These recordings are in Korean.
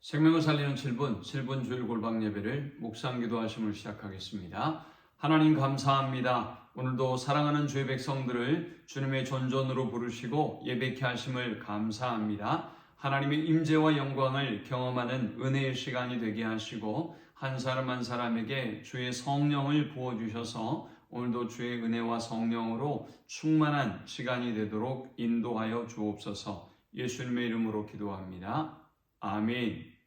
생명을 살리는 7분, 7분 주일 골방 예배를 묵상 기도하심을 시작하겠습니다. 하나님 감사합니다. 오늘도 사랑하는 주의 백성들을 주님의 존존으로 부르시고 예배케 하심을 감사합니다. 하나님의 임재와 영광을 경험하는 은혜의 시간이 되게 하시고 한 사람 한 사람에게 주의 성령을 부어 주셔서 오늘도 주의 은혜와 성령으로 충만한 시간이 되도록 인도하여 주옵소서. 예수님의 이름으로 기도합니다. 아멘.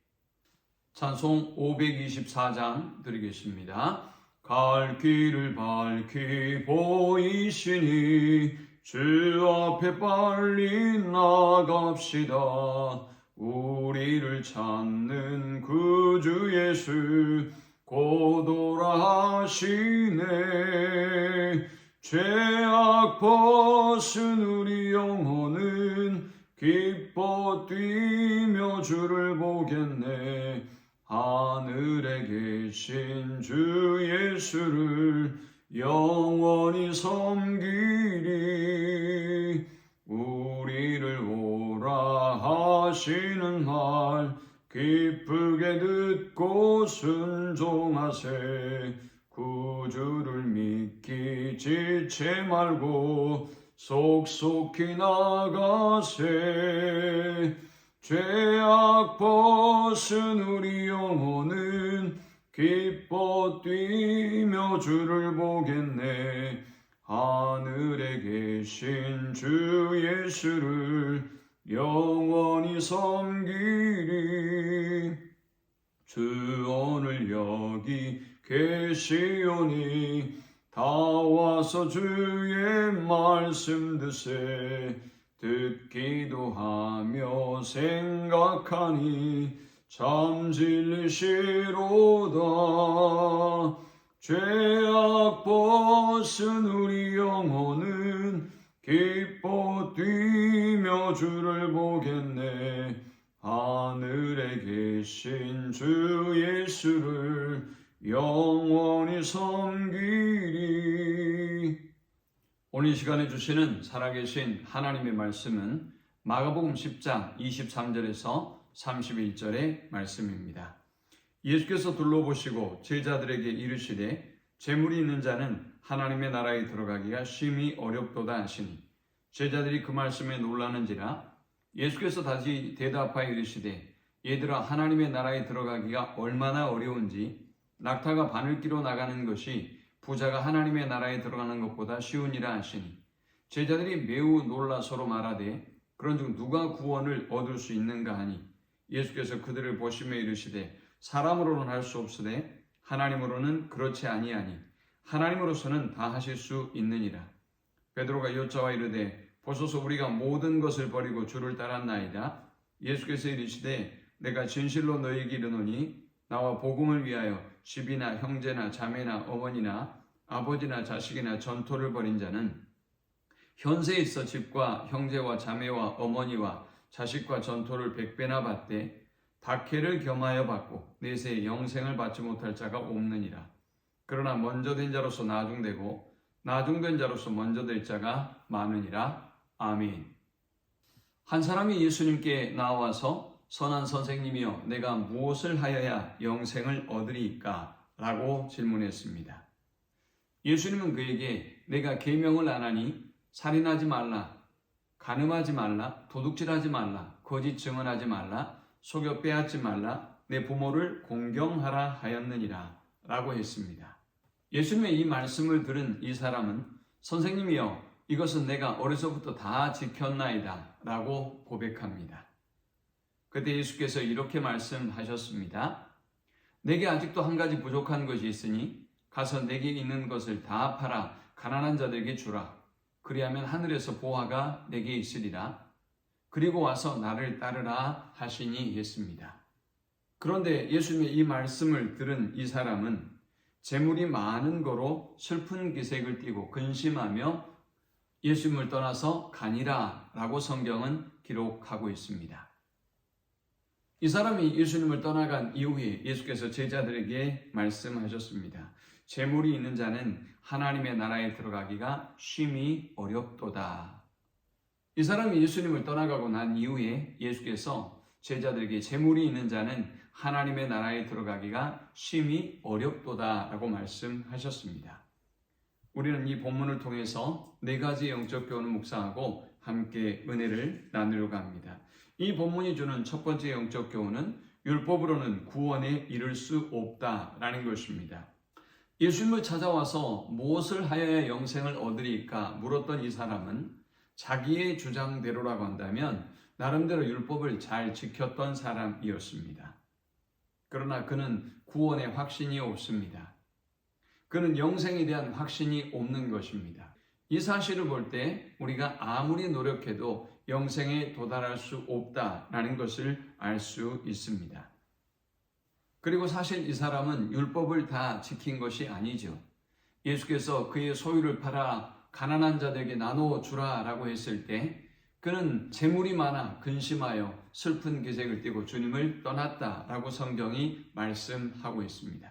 찬송 524장 드리겠습니다. 갈 길을 밝히 보이시니 주 앞에 빨리 나갑시다. 우리를 찾는 구주 예수 고도라 하시네. 죄악 벗은 우리 영혼은 기뻐 뛰며 주를 보겠네. 하늘에 계신 주 예수를 영원히 섬기리. 우리를 오라 하시는 말 기쁘게 듣고 순종하세. 구주를 믿기 지체 말고 속속히 나가세. 죄악 벗은 우리 영혼은 기뻐 뛰며 주를 보겠네. 하늘에 계신 주 예수를 영원히 섬기리. 주 오늘 여기 계시오니 다 와서 주의 말씀 드세 듣기도 하며 생각하니 참 진리시로다. 죄악 벗은 우리 영혼은 기뻐 뛰며 주를 보겠네. 하늘에 계신 주 예수를 영원히 섬기리. 오늘 이 시간에 주시는 살아계신 하나님의 말씀은 마가복음 10장 23절에서 31절의 말씀입니다. 예수께서 둘러보시고 제자들에게 이르시되 재물이 있는 자는 하나님의 나라에 들어가기가 심히 어렵도다 하시니 제자들이 그 말씀에 놀라는지라 예수께서 다시 대답하여 이르시되 얘들아 하나님의 나라에 들어가기가 얼마나 어려운지 낙타가 바늘기로 나가는 것이 부자가 하나님의 나라에 들어가는 것보다 쉬우니라 하시니 제자들이 매우 놀라 서로 말하되 그런즉 누가 구원을 얻을 수 있는가 하니 예수께서 그들을 보시며 이르시되 사람으로는 할 수 없으되 하나님으로는 그렇지 아니하니 하나님으로서는 다 하실 수 있느니라. 베드로가 여자와 이르되 보소서 우리가 모든 것을 버리고 주를 따랐나이다. 예수께서 이르시되 내가 진실로 너희에게 이르노니 나와 복음을 위하여 집이나 형제나 자매나 어머니나 아버지나 자식이나 전토를 벌인 자는 현세에 있어 집과 형제와 자매와 어머니와 자식과 전토를 백배나 받되 박해를 겸하여 받고 내세에 영생을 받지 못할 자가 없느니라. 그러나 먼저 된 자로서 나중되고 나중된 자로서 먼저 될 자가 많으니라. 아멘. 한 사람이 예수님께 나와서 선한 선생님이여 내가 무엇을 하여야 영생을 얻으리까? 라고 질문했습니다. 예수님은 그에게 내가 계명을 안 하니 살인하지 말라, 간음하지 말라, 도둑질하지 말라, 거짓 증언하지 말라, 속여 빼앗지 말라, 내 부모를 공경하라 하였느니라 라고 했습니다. 예수님의 이 말씀을 들은 이 사람은 선생님이여 이것은 내가 어려서부터 다 지켰나이다 라고 고백합니다. 그때 예수께서 이렇게 말씀하셨습니다. 내게 아직도 한 가지 부족한 것이 있으니 가서 내게 있는 것을 다 팔아 가난한 자들에게 주라. 그리하면 하늘에서 보화가 내게 있으리라. 그리고 와서 나를 따르라 하시니 했습니다. 그런데 예수님의 이 말씀을 들은 이 사람은 재물이 많은 거로 슬픈 기색을 띠고 근심하며 예수님을 떠나서 가니라 라고 성경은 기록하고 있습니다. 이 사람이 예수님을 떠나간 이후에 예수께서 제자들에게 말씀하셨습니다. 재물이 있는 자는 하나님의 나라에 들어가기가 심히 어렵도다. 이 사람이 예수님을 떠나가고 난 이후에 예수께서 제자들에게 재물이 있는 자는 하나님의 나라에 들어가기가 심히 어렵도다 라고 말씀하셨습니다. 우리는 이 본문을 통해서 네 가지 영적 교훈을 묵상하고 함께 은혜를 나누려고 합니다. 이 본문이 주는 첫 번째 영적 교훈은 율법으로는 구원에 이를 수 없다라는 것입니다. 예수님을 찾아와서 무엇을 하여야 영생을 얻으리까 물었던 이 사람은 자기의 주장대로라고 한다면 나름대로 율법을 잘 지켰던 사람이었습니다. 그러나 그는 구원의 확신이 없습니다. 그는 영생에 대한 확신이 없는 것입니다. 이 사실을 볼 때 우리가 아무리 노력해도 영생에 도달할 수 없다라는 것을 알 수 있습니다. 그리고 사실 이 사람은 율법을 다 지킨 것이 아니죠. 예수께서 그의 소유를 팔아 가난한 자들에게 나누어 주라라고 했을 때 그는 재물이 많아 근심하여 슬픈 기색을 띠고 주님을 떠났다라고 성경이 말씀하고 있습니다.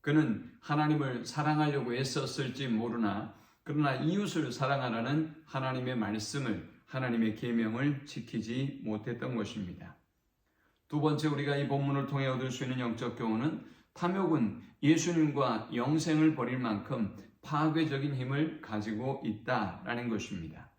그는 하나님을 사랑하려고 애썼을지 모르나 그러나 이웃을 사랑하라는 하나님의 말씀을 하나님의 계명을 지키지 못했던 것입니다. 두 번째 우리가 이 본문을 통해 얻을 수 있는 영적 교훈은 탐욕은 예수님과 영생을 버릴 만큼 파괴적인 힘을 가지고 있다라는 것입니다.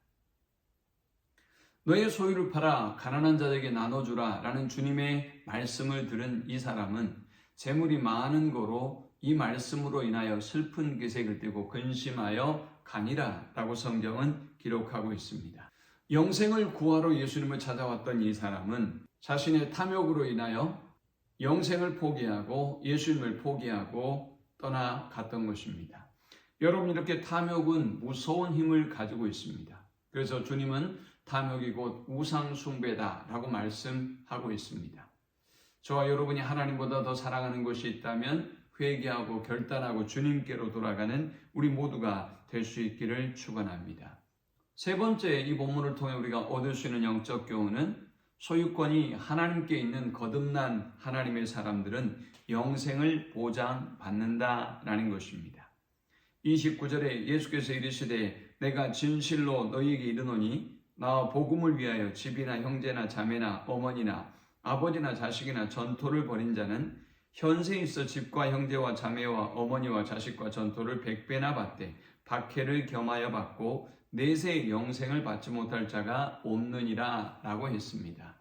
너의 소유를 팔아 가난한 자에게 나눠주라 라는 주님의 말씀을 들은 이 사람은 재물이 많은 거로 이 말씀으로 인하여 슬픈 기색을 띠고 근심하여 가니라 라고 성경은 기록하고 있습니다. 영생을 구하러 예수님을 찾아왔던 이 사람은 자신의 탐욕으로 인하여 영생을 포기하고 예수님을 포기하고 떠나갔던 것입니다. 여러분 이렇게 탐욕은 무서운 힘을 가지고 있습니다. 그래서 주님은 탐욕이 곧 우상 숭배다라고 말씀하고 있습니다. 저와 여러분이 하나님보다 더 사랑하는 것이 있다면 회개하고 결단하고 주님께로 돌아가는 우리 모두가 될 수 있기를 축원합니다. 세 번째 이 본문을 통해 우리가 얻을 수 있는 영적 교훈은 소유권이 하나님께 있는 거듭난 하나님의 사람들은 영생을 보장받는다라는 것입니다. 29절에 예수께서 이르시되 내가 진실로 너희에게 이르노니 나와 복음을 위하여 집이나 형제나 자매나 어머니나 아버지나 자식이나 전토를 벌인 자는 현세 있어 집과 형제와 자매와 어머니와 자식과 전토를 백배나 받되 박해를 겸하여 받고 내세 영생을 받지 못할 자가 없느니라 라고 했습니다.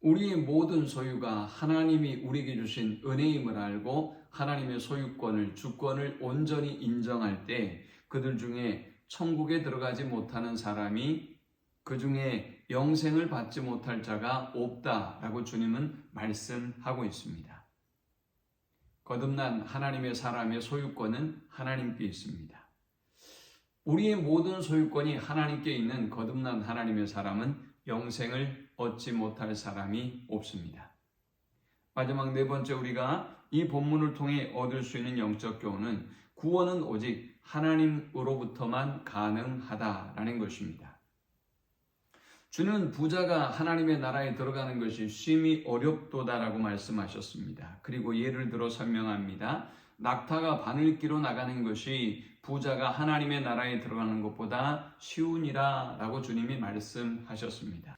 우리의 모든 소유가 하나님이 우리에게 주신 은혜임을 알고 하나님의 소유권을, 주권을 온전히 인정할 때 그들 중에 천국에 들어가지 못하는 사람이 그 중에 영생을 받지 못할 자가 없다라고 주님은 말씀하고 있습니다. 거듭난 하나님의 사람의 소유권은 하나님께 있습니다. 우리의 모든 소유권이 하나님께 있는 거듭난 하나님의 사람은 영생을 얻지 못할 사람이 없습니다. 마지막 네 번째 우리가 이 본문을 통해 얻을 수 있는 영적 교훈은 구원은 오직 하나님으로부터만 가능하다라는 것입니다. 주는 부자가 하나님의 나라에 들어가는 것이 심히 어렵도다라고 말씀하셨습니다. 그리고 예를 들어 설명합니다. 낙타가 바늘기로 나가는 것이 부자가 하나님의 나라에 들어가는 것보다 쉬우니라 라고 주님이 말씀하셨습니다.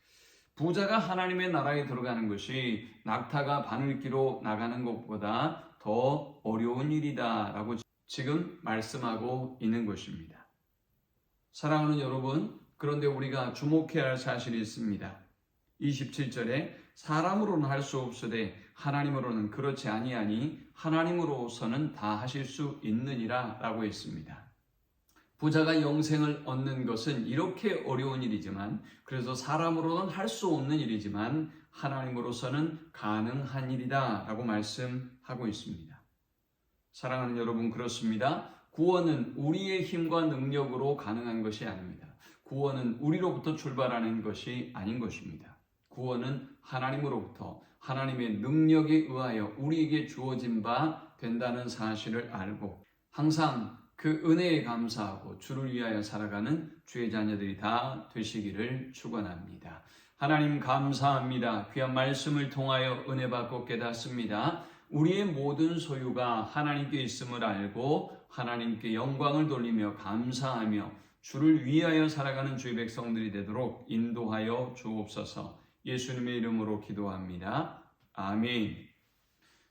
부자가 하나님의 나라에 들어가는 것이 낙타가 바늘기로 나가는 것보다 더 어려운 일이다 라고 지금 말씀하고 있는 것입니다. 사랑하는 여러분, 그런데 우리가 주목해야 할 사실이 있습니다. 27절에 사람으로는 할 수 없으되 하나님으로는 그렇지 아니하니 하나님으로서는 다 하실 수 있느니라 라고 했습니다. 부자가 영생을 얻는 것은 이렇게 어려운 일이지만 그래서 사람으로는 할 수 없는 일이지만 하나님으로서는 가능한 일이다 라고 말씀하고 있습니다. 사랑하는 여러분 그렇습니다. 구원은 우리의 힘과 능력으로 가능한 것이 아닙니다. 구원은 우리로부터 출발하는 것이 아닌 것입니다. 구원은 하나님으로부터 하나님의 능력에 의하여 우리에게 주어진 바 된다는 사실을 알고 항상 그 은혜에 감사하고 주를 위하여 살아가는 주의 자녀들이 다 되시기를 축원합니다. 하나님 감사합니다. 귀한 말씀을 통하여 은혜 받고 깨닫습니다. 우리의 모든 소유가 하나님께 있음을 알고 하나님께 영광을 돌리며 감사하며 주를 위하여 살아가는 주의 백성들이 되도록 인도하여 주옵소서. 예수님의 이름으로 기도합니다. 아멘.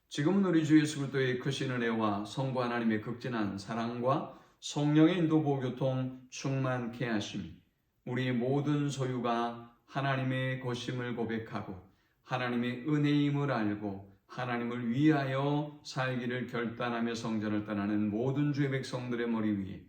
지금은 우리 주 예수 그리스도의 크신 은혜와 성부 하나님의 극진한 사랑과 성령의 인도 보교통 충만케 하심. 우리의 모든 소유가 하나님의 것임을 고백하고 하나님의 은혜임을 알고 하나님을 위하여 살기를 결단하며 성전을 떠나는 모든 주의 백성들의 머리 위에